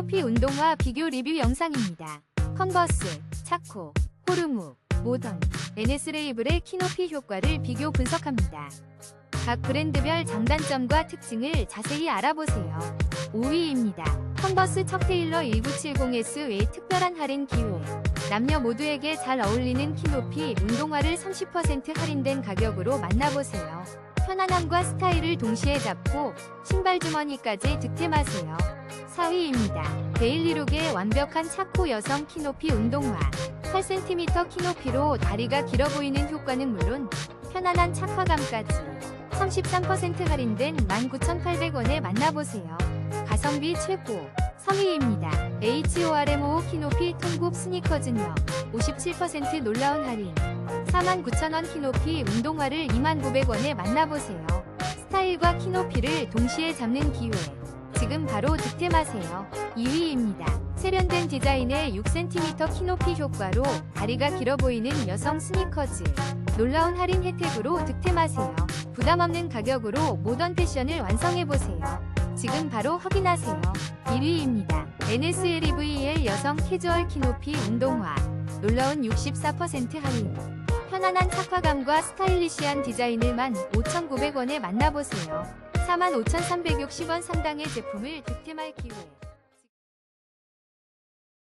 키높이 운동화 비교 리뷰 영상입니다. 컨버스, 차코, 호르무, 모던, NS레이블의 키높이 효과를 비교 분석합니다. 각 브랜드별 장단점과 특징을 자세히 알아보세요. 5위입니다. 컨버스 척테일러 1970S 외 특별한 할인 기회. 남녀 모두에게 잘 어울리는 키높이 운동화를 30% 할인된 가격으로 만나보세요. 편안함과 스타일을 동시에 잡고 신발 주머니까지 득템하세요. 4위입니다. 데일리룩의 완벽한 차코 여성 키높이 운동화. 8cm 키높이로 다리가 길어 보이는 효과는 물론 편안한 착화감까지 33% 할인된 19,800원에 만나보세요. 가성비 최고. 성의입니다. HORMO 키높이 통굽 스니커즈녀 57% 놀라운 할인 49,000원 키높이 운동화를 29,000원에 만나보세요. 스타일과 키높이를 동시에 잡는 기회. 지금 바로 득템하세요. 2위입니다. 세련된 디자인의 6cm 키높이 효과로 다리가 길어 보이는 여성 스니커즈. 놀라운 할인 혜택으로 득템하세요. 부담 없는 가격으로 모던 패션을 완성해보세요. 지금 바로 확인하세요. 1위입니다. NSLEVL 여성 캐주얼 키높이 운동화. 놀라운 64% 할인. 편안한 착화감과 스타일리시한 디자인을 15,900원에 만나보세요. 45,360원 상당의 제품을 득템할 기회.